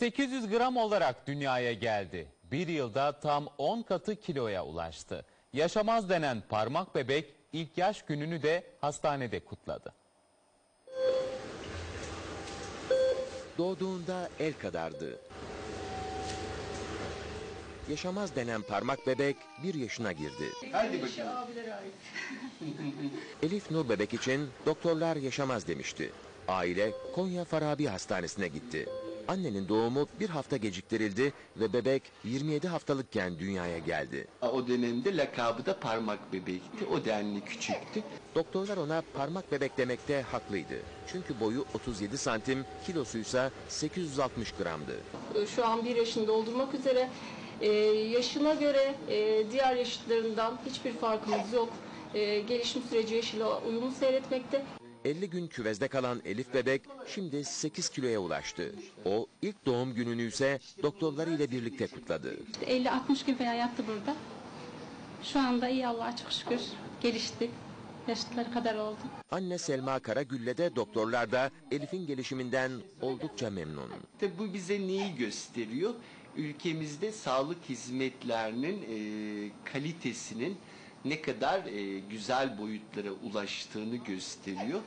800 gram olarak dünyaya geldi. Bir yılda tam 10 katı kiloya ulaştı. Yaşamaz denen parmak bebek ilk yaş gününü de hastanede kutladı. Doğduğunda el kadardı. Yaşamaz denen parmak bebek bir yaşına girdi. Hadi bakalım. Elif Nur bebek için doktorlar yaşamaz demişti. Aile Konya Farabi Hastanesi'ne gitti. Annenin doğumu bir hafta geciktirildi ve bebek 27 haftalıkken dünyaya geldi. O dönemde lakabı da parmak bebekti. O denli küçüktü. Doktorlar ona parmak bebek demekte haklıydı. Çünkü boyu 37 santim, kilosuysa 860 gramdı. Şu an bir yaşını doldurmak üzere. Ee, yaşına göre e, diğer yaşıtlarından hiçbir farkımız yok. Ee, gelişim süreci yaşıyla uyumlu seyretmekte. 50 gün küvezde kalan Elif bebek şimdi 8 kiloya ulaştı. O ilk doğum gününü ise doktorları ile birlikte kutladı. 50-60 gün falan yattı burada. Şu anda iyi Allah'a çok şükür gelişti. Yaşlıları kadar oldu. Anne Selma Karagül'le de doktorlar da Elif'in gelişiminden oldukça memnun. Bu bize neyi gösteriyor? Ülkemizde sağlık hizmetlerinin e, kalitesinin ne kadar e, güzel boyutlara ulaştığını gösteriyor.